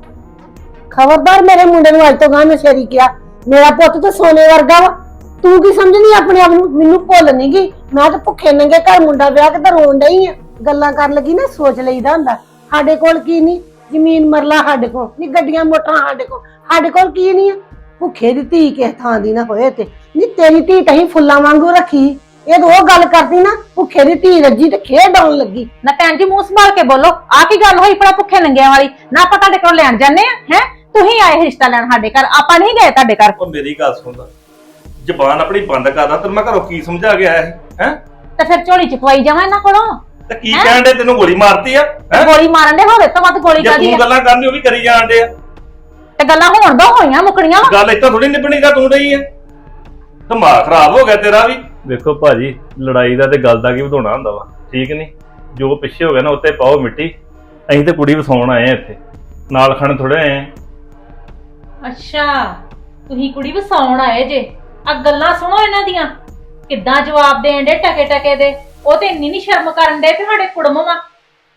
ਖਬਰਦਾਰ ਮੇਰੇ ਮੁੰਡੇ ਨੂੰ ਅੱਜ ਤੋਂ ਗਾਂ ਨਸ਼ੇਰੀ ਕਿਹਾ। ਮੇਰਾ ਪੁੱਤ ਤਾਂ ਸੋਨੇ ਵਰਗਾ ਵਾ। ਤੂੰ ਕੀ ਸਮਝਣੀ ਆਪਣੇ ਆਪ ਨੂੰ? ਮੈਨੂੰ ਭੁੱਲ ਨੀ ਗਈ। ਮੈਂ ਤਾਂ ਭੁੱਖੇ ਨੰਗੇ ਘਰ ਮੁੰਡਾ ਵਿਆਹ ਕੇ ਤਾਂ ਰੋਣ ਡਈ ਆ। ਗੱਲਾਂ ਕਰਨ ਲੱਗੀ ਨਾ ਸੋਚ ਲਈਦਾ ਹੁੰਦਾ। ਸਾਡੇ ਕੋਲ ਕੀ ਨਹੀਂ ਜ਼ਮੀਨ ਮਰਲਾ ਸਾਡੇ ਕੋਲ। ਨਹੀਂ ਗੱਡੀਆਂ ਮੋਟਰਾਂ ਸਾਡੇ ਕੋਲ। ਸਾਡੇ ਕੋਲ ਕੀ ਨਹੀਂ ਆ? ਭੁੱਖੇ ਦੀ ਧੀ ਕਿਸ ਥਾਂ ਦੀ ਨਾ ਹੋਏ ਤੇ। ਨਹੀਂ ਤੇਰੀ ਧੀ ਤਾਂ ਹੀ ਫੁੱਲਾਂ ਵਾਂਗੂ ਰੱਖੀ। ਇਹ ਤਾਂ ਉਹ ਗੱਲ ਕਰਦੀ ਨਾ ਭੁੱਖੇ ਦੀ ਧੀ ਰੱਜੀ ਤੇ ਖੇਡ ਆਉਣ ਲੱਗੀ। ਨਾ ਭੈਣ ਜੀ ਮੂੰਹ ਸੰਭਾਲ ਕੇ ਬੋਲੋ। ਆ ਕੀ ਗੱਲ ਹੋਈ ਭਲਾ ਭੁੱਖੇ ਨੰਗਿਆਂ ਵਾਲੀ? ਨਾ ਆਪਾਂ ਤੁਹਾਡੇ ਕੋਲ ਲੈਣ ਜਾਂਦੇ ਆ ਹੈ? ਤੁਸੀਂ ਆਏ ਰਿਸ਼ਤਾ ਲੈਣ ਸਾਡੇ ਘਰ। ਆਪਾਂ ਨਹੀਂ ਗਏ ਤੁਹਾਡੇ ਘਰ। ਉਹ ਮੇਰੀ ਗੱਲ ਸੁਣ ਜ਼ਬਾਨ ਆਪਣੀ ਬੰਦ ਕਰਦਾ ਤੈਨੂੰ ਮੈਂ ਘਰੋਂ ਕੀ ਸਮਝਾ ਕੇ ਆਇਆ ਸੀ ਹੈ? ਤੇ ਫਿਰ ਝੋਲੀ ਚ ਪਵਾਈ ਜਾਵਾਂ ਇਹਨਾਂ ਕੋਲੋਂ? ਤੇ ਕੀ ਕਹਿਣ ਦੇ ਤੈਨੂੰ ਗੋਲੀ ਮਾਰਤੀ ਆ ਹੈ? ਗੋਲੀ ਮਾਰਨ ਦੇ ਹੋਵੇ ਤਾਂ ਵੱਧ ਗੋਲੀ ਜੇ ਕਾਦੀ ਤੂੰ ਗੱਲਾਂ ਕਰਨੀ ਉਹ ਵੀ ਕਰੀ ਜਾਣਦੇ ਆ। ਤੇ ਗੱਲਾਂ ਹੋਣ ਦੋ ਹੋਈਆਂ ਮੁਕਣੀਆਂ ਵਾ। ਗੱਲ ਇੱਥੋਂ ਥੋੜੀ ਨਿਭਣੀ ਦਾ ਤੂੰ ਰਹੀ ਆ। ਦਿਮਾਗ ਖਰਾਬ ਹੋ ਗਿਆ ਤੇਰਾ ਵੀ। ਵੇਖੋ ਭਾਜੀ ਲੜਾਈ ਦਾ ਤੇ ਗੱਲ ਦਾ ਕੀ ਵਧਾਉਣਾ ਹੁੰਦਾ ਵਾ ਠੀਕ ਨਹੀਂ ਜੋ ਪਿੱਛੇ ਹੋ ਗਿਆ ਨਾ ਉੱਤੇ ਪਾਓ ਮਿੱਟੀ। ਅਸੀਂ ਤੇ ਕੁੜੀ ਵਸਾਉਣ ਆਏ ਆ ਇੱਥੇ। ਨਾਲ ਖਾਣ ਥੋੜੇ ਆਏ ਆ। ਅੱਛਾ ਤੁਸੀਂ ਕੁੜੀ ਵਸਾਉਣ ਆਏ ਜੇ। ਆ ਗੱਲਾਂ ਸੁਣੋ ਇਹਨਾਂ ਦੀਆਂ। ਕਿੱਦਾਂ ਜਵਾਬ ਦੇਣ ਦੇ ਟਕੇ ਟਕੇ ਦੇ? ਉਹ ਤੇ ਇੰਨੀ ਨਹੀਂ ਸ਼ਰਮ ਕਰਨ ਦੇ ਤੇ ਸਾਡੇ ਕੁੜਮ ਵਾ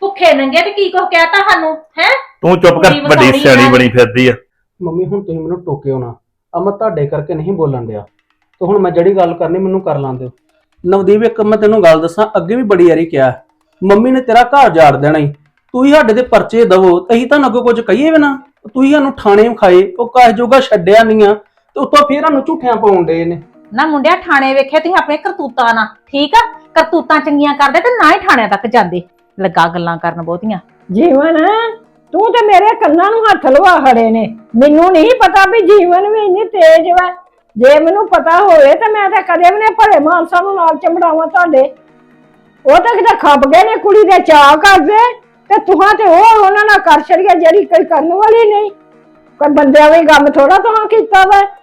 ਭੁੱਖੇ ਨੰਗੇ ਤੇ ਕੀ ਕੁਝ ਕਹਿਤਾ ਸਾਨੂੰ ਹੈ? ਤੂੰ ਚੁੱਪ ਕਰ ਕੁੜੀ ਵੱਡੀ ਵਸਾਉਣੀ ਸਿਆਣੀ ਆ। ਬਣੀ ਫਿਰਦੀ ਆ। ਮੰਮੀ ਹੁਣ ਤੁਸੀਂ ਮੈਨੂੰ ਟੋਕਿਓ ਨਾ। ਆ ਮੈਂ ਤੁਹਾਡੇ ਕਰਕੇ ਨਹੀਂ ਬੋਲਣ ਡਿਆ। ਤੇ ਹੁਣ ਮੈਂ ਜਿਹੜੀ ਗੱਲ ਕਰਨੀ ਮੈਨੂੰ ਕਰ ਲਾਂ ਦਿਓ ਨਵਦੀਪ ਇੱਕ ਮੈਂ ਤੈਨੂੰ ਗੱਲ ਦੱਸਾਂ ਅੱਗੇ ਵੀ ਬੜੀ ਵਾਰੀ ਕਿਹਾ ਮੰਮੀ ਨੇ ਤੇਰਾ ਘਰ ਜਾੜ ਦੇਣਾ ਹੀ ਤੂੰ ਹੀ ਸਾਡੇ ਦੇ ਪਰਚੇ ਦਵੋ ਤੇ ਅਸੀਂ ਤੁਹਾਨੂੰ ਅੱਗੇ ਕੁਝ ਕਹੀਏ ਵੀ ਨਾ। ਤੂੰ ਹੀ ਸਾਨੂੰ ਥਾਣੇ ਵਿਖਾਏ ਉਹ ਕਾਹ ਜੋਗਾ ਛੱਡਿਆ ਨਹੀਂ ਆ। ਤੇ ਉੱਤੋਂ ਫੇਰ ਸਾਨੂੰ ਝੂਠਿਆਂ ਪਾਉਣ ਡੇ ਨੇ। ਨਾ ਮੁੰਡਿਆ ਥਾਣੇ ਵੇਖੇ ਤੁਸੀਂ ਆਪਣੇ ਕਰਤੂਤਾਂ ਨਾ ਠੀਕ ਆ? ਕਰਤੂਤਾਂ ਚੰਗੀਆਂ ਕਰਦੇ ਤੇ ਨਾ ਹੀ ਥਾਣਿਆਂ ਤੱਕ ਜਾਂਦੇ। ਲੱਗਾ ਗੱਲਾਂ ਕਰਨ ਬਹੁਤੀਆਂ। ਜੀਵਨ ਤੂੰ ਤੇ ਮੇਰੇ ਕੰਨਾਂ ਨੂੰ ਹੱਥ ਲਵਾ ਖੜੇ ਨੇ। ਮੈਨੂੰ ਨਹੀਂ ਪਤਾ ਵੀ ਜੀਵਨ ਵੀ ਇੰਨੀ ਤੇਜ਼ ਵਾ। ਜੇ ਮੈਨੂੰ ਪਤਾ ਹੋਵੇ ਤਾਂ ਮੈਂ ਤਾਂ ਕਦੇ ਵੀ ਨਹੀਂ ਭਲੇ ਮਾਨਸਾ ਨੂੰ ਨਾਲ ਚਮੜਾਵਾਂ ਤੁਹਾਡੇ। ਉਹ ਤਾਂ ਕਿਤੇ ਖੱਪ ਗਏ ਨੇ ਕੁੜੀ ਦੇ ਚਾਅ ਕਰਦੇ। ਤੇ ਤੁਹਾਂ ਤੇ ਉਹ ਉਹਨਾਂ ਨਾਲ ਕਰ ਛੜੀਆ ਜਿਹੜੀ ਕੋਈ ਕਰਨ ਵਾਲੀ ਨਹੀਂ। ਕੋਈ ਬੰਦਿਆਂ ਵੀ ਕੰਮ ਥੋੜਾ ਤੁਹਾਂ ਕੀਤਾ ਵਾ।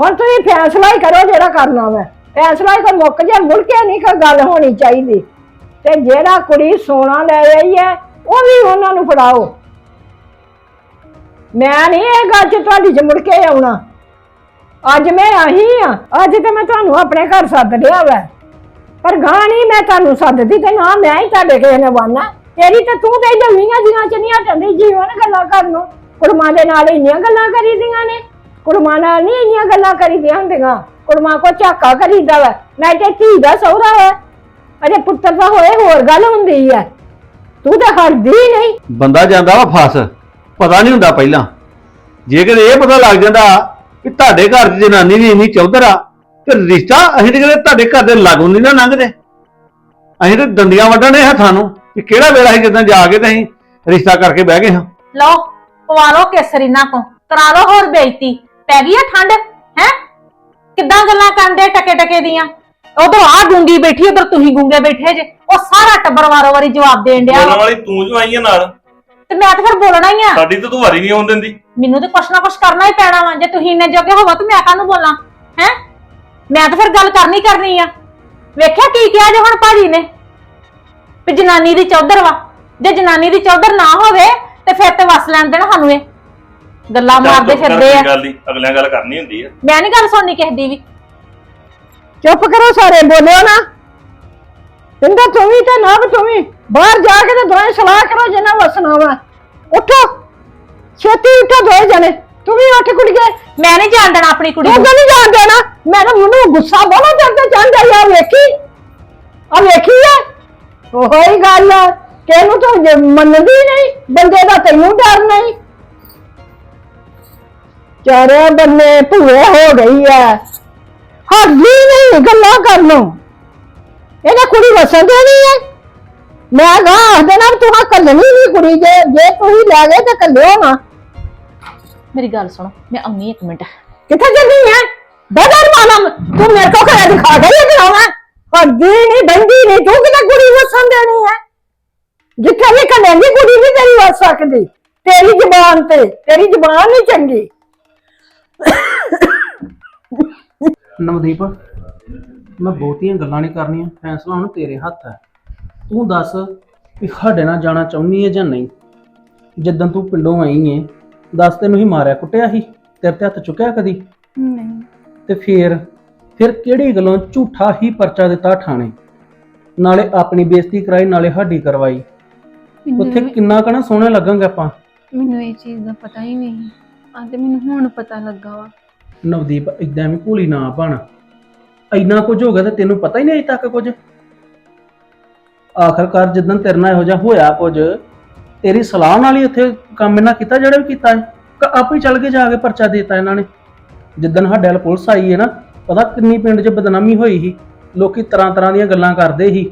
ਹੁਣ ਤੁਸੀਂ ਫੈਸਲਾ ਹੀ ਕਰੋ ਜਿਹੜਾ ਕਰਨਾ ਵਾ। ਫੈਸਲਾ ਹੀ ਕੋਈ ਮੁੱਕ ਜੇ ਮੁੜ ਕੇ ਨਹੀਂ ਕੋਈ ਗੱਲ ਹੋਣੀ ਚਾਹੀਦੀ। ਤੇ ਜਿਹੜਾ ਕੁੜੀ ਸੋਨਾ ਲੈ ਆਈ ਹੈ, ਉਹ ਵੀ ਉਹਨਾਂ ਨੂੰ ਫੜਾਓ। ਮੈਂ ਨਹੀਂ ਇਹ ਗੱਲ 'ਚ ਤੁਹਾਡੀ 'ਚ ਮੁੜ ਕੇ ਆਉਣਾ। ਅੱਜ ਮੈਂ ਆਹੀ ਆ, ਅੱਜ ਤੇ ਮੈਂ ਤੁਹਾਨੂੰ ਆਪਣੇ ਘਰ ਸੱਦ ਲਿਆ ਵੈ। ਪਰ ਗਾਂ ਨਹੀਂ ਮੈਂ ਤੁਹਾਨੂੰ ਸੱਦਦੀ ਤੇ ਨਾ ਮੈਂ ਹੀ ਤੁਹਾਡੇ ਕਿਸੇ ਨੇ ਵਾਨਾ ਤੇਰੀ ਤੇ ਤੂੰ ਤੇ ਦਵੀਆਂ ਜੀਆਂ ਚ ਨਹੀਂ ਹਟਦੀ ਜੀਵਨ ਗੱਲਾਂ ਕਰਨ ਨੂੰ। ਕੁੜਮਾਂ ਦੇ ਨਾਲ ਇੰਨੀਆਂ ਗੱਲਾਂ ਕਰੀਦੀਆਂ ਨੇ। ਕੁੜਮਾ ਨਾਲ ਨਹੀਂ ਇੰਨੀਆਂ ਗੱਲਾਂ ਕਰੀਦੀਆਂ ਹੁੰਦੀਆਂ। ਕੁੜਮਾ ਕੋ ਝਾਕਾ ਕਰੀਦਾ ਵਾ। ਮੈਂ ਤੇ ਧੀ ਦਾ ਸਹੁਰਾ ਵਾ। ਅਜੇ ਪੁੱਤਰ ਦਾ ਹੋਏ ਹੋਰ ਗੱਲ ਹੁੰਦੀ ਹੈ ਤੂੰ ਤਾਂ ਹਰਦੀ ਹੀ ਨਹੀਂ। ਬੰਦਾ ਜਾਂਦਾ ਵਾ ਫਸ। ਪਤਾ ਨਹੀਂ ਹੁੰਦਾ ਪਹਿਲਾਂ। ਜੇਕਰ ਇਹ ਪਤਾ ਲੱਗ ਜਾਂਦਾ ਕਿ ਤੁਹਾਡੇ ਘਰ 'ਚ ਜਨਾਨੀ ਦੀ ਇੰਨੀ ਚੌਧਰ ਆ ਤੇ ਰਿਸ਼ਤਾ ਅਸੀਂ ਤੇ ਕਦੇ ਤੁਹਾਡੇ ਘਰ ਦੇ ਲਾਗੋਂ ਨਹੀਂ ਨਾ ਲੰਘਦੇ। ਅਸੀਂ ਤੇ ਦੰਦੀਆਂ ਵੱਢਣੇ ਹੱਥਾਂ ਨੂੰ ਕਿ ਕਿਹੜਾ ਵੇਲਾ ਸੀ ਜਦੋਂ ਜਾ ਕੇ ਤੇ ਅਸੀਂ ਰਿਸ਼ਤਾ ਕਰਕੇ ਬਹਿ ਗਏ ਹਾਂ। ਲਓ ਪਵਾ ਲਓ ਕੇਸਰੀ ਨਾ ਕੋ। ਕਰਾ ਲਓ ਹੋਰ ਬੇਇੱਜ਼ਤੀ। ਪੈ ਗਈ ਆ ਠੰਡ ਹੈ? ਕਿੱਦਾਂ ਗੱਲਾਂ ਕਰਦੇ ਟਕੇ ਟਕੇ ਦੀਆਂ? ਉਧਰ ਆ ਗੁੰਗੀ ਬੈਠੀ ਉਧਰ ਤੁਸੀਂ ਗੁੰਗੇ ਬੈਠੇ ਜੇ। ਉਹ ਸਾਰਾ ਟੱਬਰ ਵਾਰੋ ਵਾਰੀ ਜਵਾਬ ਦੇਣ ਡਿਆ ਬੋਲਣ। ਵਾਲੀ ਤੂੰ ਜੋ ਆਈ ਆ ਨਾਲ? ਤੇ ਮੈਂ ਤਾਂ ਫਿਰ ਬੋਲਣਾ ਹੀ ਆ। ਸਾਡੀ ਤਾਂ ਤੂੰ ਵਾਰੀ ਨਹੀਂ ਆਉਣ ਦਿੰਦੀ। ਮੈਨੂੰ ਤੇ ਕੁਛ ਨਾ ਕੁਛ ਕਰਨਾ ਹੀ ਪੈਣਾ ਵਾ। ਜੇ ਤੁਸੀਂ ਇੰਨੇ ਜੋਗੇ ਹੋਵੋ ਤੇ ਮੈਂ ਕਾਹਨੂੰ ਬੋਲਾਂ ਹੈ? ਮੈਂ ਤਾਂ ਫਿਰ ਗੱਲ ਕਰਨੀ ਕਰਨੀ ਆ। ਵੇਖਿਆ ਕੀ ਕਿਹਾ ਜੇ ਹੁਣ ਭਾਜੀ ਨੇ? ਵੀ ਜਨਾਨੀ ਦੀ ਚੌਧਰ ਵਾ। ਜੇ ਜਨਾਨੀ ਦੀ ਚੌਧਰ ਨਾ ਹੋਵੇ ਤੇ ਫਿਰ ਤੇ ਵਸ ਲੈਣ ਦੇਣ ਸਾਨੂੰ ਇਹ। ਗੱਲਾਂ ਮਾਰਦੇ ਫਿਰਦੇ ਆ। ਗੱਲ ਨਹੀਂ ਅਗਲਿਆਂ ਗੱਲ ਕਰਨੀ ਹੁੰਦੀ ਆ। ਮੈਂ ਨਹੀਂ ਗੱਲ ਸੁਣਨੀ ਕਿਸੇ ਦੀ ਵੀ। ਚੁੱਪ ਕਰੋ ਸਾਰੇ ਬੋਲਿਓ ਨਾ। ਕਹਿੰਦਾ ਤੂੰ ਵੀ ਤੇ ਨਾ ਤੂੰ ਵੀ। ਬਾਹਰ ਜਾ ਕੇ ਤੇ ਦੋਵੇਂ ਸਲਾਹ ਕਰੋ ਜਿੰਨਾ ਵਸਣਾ ਵਾ ਉੱਠੋ। ਛੇਤੀ ਉੱਠੋ ਦੋਏ ਜਣੇ। ਤੂੰ ਵੀ ਉੱਠ ਕੁੜੀਏ। ਮੈਂ ਨਹੀਂ ਜਾਣ ਦੇਣਾ ਆਪਣੀ ਕੁੜੀ ਤੂੰ ਨੂੰ ਨਹੀਂ ਜਾਣ ਦੇਣਾ। ਮੈਨੂੰ ਮੈਨੂੰ ਗੁੱਸਾ ਬੜਾ ਚੜਦਾ ਚੜਦਾ ਆ ਵੇਖੀ। ਆ ਵੇਖੀ ਆ। ਉਹੋ ਹੀ ਗੱਲ ਆ। ਕਿ ਇਹਨੂੰ ਤੂੰ ਜੇ ਮੰਨਦੀ ਨਹੀਂ ਬੰਦੇ ਦਾ ਤੈਨੂੰ ਡਰ ਨਹੀਂ। ਚਾਰੇ ਬੰਨੇ ਭੂਏ ਹੋ ਗਈ ਆ ਹੱਦੀ ਨਹੀਂ ਗੱਲਾਂ ਕਰ ਲੋ ਇਹਨੇ ਕੁੜੀ ਵਸਣ ਦੇਣੀ ਹੈ ਮੈਂ ਗਾਹ ਦੇਣਾ ਤੂੰ ਹਾਂ ਕੱਲਣੀ ਨਹੀਂ ਕੁੜੀ ਜੇ ਜੇ ਤੂੰ ਹੀ ਲੈ ਗਏ ਤਾਂ ਕੱਲਿਓ ਨਾ। ਮੇਰੀ ਗੱਲ ਸੁਣੋ ਮੈਂ ਆਉਣੀ ਇੱਕ ਮਿੰਟ। ਕਿੱਥੇ ਚੱਲੀ ਹੈ ਬਦਰ ਮਾਨਮ ਤੂੰ ਮੇਰੇ ਕੋ ਖੜਾ ਦਿਖਾ ਦੇ ਦਿਖਾਵਾ ਹੱਦੀ ਨਹੀਂ ਬੰਦੀ ਨਹੀਂ ਤੂੰ ਕਿਤੇ ਕੁੜੀ ਵਸਣ ਦੇਣੀ ਹੈ ਜਿੱਥੇ ਵੀ ਕੁੜੀ ਨਹੀਂ ਤੇਰੀ ਵਸ ਸਕਦੀ। ਤੇਰੀ ਜ਼ੁਬਾਨ ਤੇ ਤੇਰੀ ਜ਼ੁਬਾਨ ਨਹੀਂ ਚੰਗੀ। ਨਵਦੀਪ ਮੈਂ ਬਹੁਤੀਆਂ ਗੱਲਾਂ ਨਹੀਂ ਕਰਨੀਆਂ ਫੈਸਲਾ ਹੁਣ ਤੇਰੇ ਹੱਥ ਹੈ। ਤੂੰ ਦੱਸ ਵੀ ਸਾਡੇ ਨਾਲ ਜਾਣਾ ਚਾਹੁੰਦੀ ਹੈ ਜਾਂ ਨਹੀਂ? ਜਦੋਂ ਤੂੰ ਪਿੰਡੋਂ ਆਈ ਏ ਦੱਸ ਤੈਨੂੰ ਹੀ ਮਾਰਿਆ ਕੁੱਟਿਆ ਸੀ ਤੇਰੇ ਤੇ ਹੱਥ ਚੁੱਕਿਆ ਕਦੀ? ਨਹੀਂ। ਤੇ ਫੇਰ ਫਿਰ ਕਿਹੜੀ ਗੱਲੋਂ ਝੂਠਾ ਹੀ ਪਰਚਾ ਦਿੱਤਾ ਥਾਣੇ? ਨਾਲੇ ਆਪਣੀ ਬੇਇੱਜ਼ਤੀ ਕਰਾਈ ਨਾਲੇ ਸਾਡੀ ਕਰਵਾਈ। ਉੱਥੇ ਕਿੰਨਾ ਕਣਾ ਸੋਹਣੇ ਲੱਗਾਂਗੇ ਆਪਾਂ। ਮੈਨੂੰ ਇਹ ਚੀਜ਼ ਦਾ ਪਤਾ ਹੀ ਨਹੀਂ। ਆ ਤੇ ਮੈਨੂੰ ਹੁਣ ਪਤਾ ਲੱਗਾ ਵਾ। ਨਵਦੀਪ ਇਦਾਂ ਵੀ ਭੂਲੀ ਨਾ ਬਣ। ਇੰਨਾ ਕੁਝ ਹੋ ਗਿਆ ਤੇ ਤੈਨੂੰ ਪਤਾ ਹੀ ਨਹੀਂ ਅਜੇ ਤੱਕ ਕੁਝ। ਆਖਰਕਾਰ ਜਦੋਂ ਤੇਰੇ ਨਾਲ ਇਹੋ ਜਿਹਾ ਹੋਇਆ ਕੁਝ, ਤੇਰੀ ਸਲਾਹ ਨਾਲ ਹੀ ਉੱਥੇ ਕੰਮ ਇਹਨਾਂ ਕੀਤਾ ਜਿਹੜਾ ਵੀ ਕੀਤਾ ਹੈ ਕਿ ਆਪ ਹੀ ਚੱਲ ਕੇ ਜਾ ਕੇ ਪਰਚਾ ਦੇਤਾ ਇਹਨਾਂ ਨੇ। ਜਿੱਦਣ ਸਾਡੇ ਵੱਲ ਪੁਲਿਸ ਆਈ ਹੈ ਨਾ, ਪਤਾ ਕਿੰਨੀ ਪਿੰਡ 'ਚ ਬਦਨਾਮੀ ਹੋਈ ਸੀ। ਲੋਕੀ ਤਰ੍ਹਾਂ ਤਰ੍ਹਾਂ ਦੀਆਂ ਗੱਲਾਂ ਕਰਦੇ ਸੀ।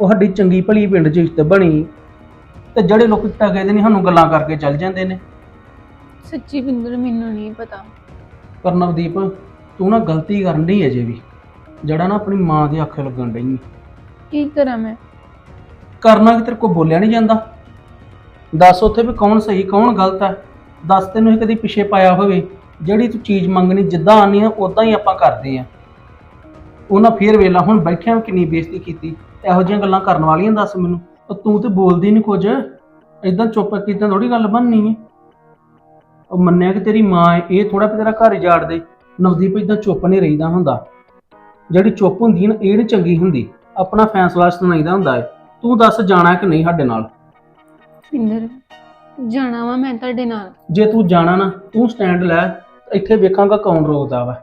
ਉਹ ਸਾਡੀ ਚੰਗੀ ਭਲੀ ਪਿੰਡ 'ਚ ਇੱਜ਼ਤ ਬਣੀ। ਤੇ ਜਿਹੜੇ ਲੋਕ ਟਕੇ ਦੇ ਨਹੀਂ ਸਾਨੂੰ ਗੱਲਾਂ ਕਰਕੇ ਚੱਲ ਜਾਂਦੇ ਨੇ। ਸੱਚੀ ਬਿੰਦਰ ਮੈਨੂੰ ਨਹੀਂ ਪਤਾ। ਪਰ ਨਵਦੀਪ ਤੂੰ ਨਾ ਗਲਤੀ ਕਰਨ ਡਈ ਅਜੇ ਵੀ। ਜਿਹੜਾ ਨਾ ਆਪਣੀ ਮਾਂ ਦੇ ਅੱਖੇ ਲੱਗਣ ਡਈ ਏ। ਕੀ ਕਰਾਂ ਮੈਂ? ਕਰਨਾ ਕਿ ਤੇਰੇ ਕੋ ਬੋਲਿਆ ਨਹੀਂ ਜਾਂਦਾ। ਦੱਸ ਉੱਥੇ ਵੀ ਕੌਣ ਸਹੀ ਕੌਣ ਗਲਤ ਹੈ। ਦੱਸ ਤੈਨੂੰ ਇਹ ਕਦੀ ਪਿੱਛੇ ਪਾਇਆ ਹੋਵੇ ਜਿਹੜੀ ਤੂੰ ਚੀਜ਼ ਮੰਗਣੀ ਜਿੱਦਾਂ ਆਨੀ ਆ ਉਦਾਂ ਹੀ ਆਪਾਂ ਕਰਦੇ ਆ। ਉਹਨਾਂ ਫੇਰ ਵੇਲਾ ਹੁਣ ਬੈਠਿਆਂ ਕਿੰਨੀ ਬੇਇੱਜ਼ਤੀ ਕੀਤੀ। ਇਹੋ ਜਿਹੀਆਂ ਗੱਲਾਂ ਕਰਨ ਵਾਲੀਆਂ ਦੱਸ ਮੈਨੂੰ। ਉਹ ਤੂੰ ਤੇ ਬੋਲਦੀ ਨਹੀਂ ਕੁਝ। ਇਦਾਂ ਚੁੱਪ ਕੀਤਾ ਥੋੜੀ ਗੱਲ ਬਣਨੀ ਹੈ ਉਹ ਮੰਨਿਆ ਕਿ ਤੇਰੀ ਮਾਂ ਹੈ ਇਹ ਥੋੜਾ ਤੇਰਾ ਘਰ ਜਾੜ ਦੇ। ਨਵਦੀਪ ਇਦਾਂ ਚੁੱਪ ਨਹੀਂ ਰਹੀਦਾ ਹੁੰਦਾ। ਜਿਹੜੀ ਚੁੱਪ ਹੁੰਦੀ ਨਾ ਇਹ ਨਹੀਂ ਚੰਗੀ ਹੁੰਦੀ। ਆਪਣਾ ਫੈਸਲਾ ਸੁਣਾਈਦਾ ਹੁੰਦਾ ਹੈ ਤੂੰ ਦੱਸ ਜਾਣਾ ਕਿ ਨਹੀਂ ਸਾਡੇ ਨਾਲ? ਬਿੰਦਰ ਜਾਣਾ ਵਾ ਮੈਂ ਤੁਹਾਡੇ ਨਾਲ। ਜੇ ਤੂੰ ਜਾਣਾ ਨਾ ਤੂੰ ਸਟੈਂਡ ਲੈ ਇੱਥੇ ਵੇਖਾਂਗਾ ਕੌਣ ਰੋਕਦਾ ਵਾ।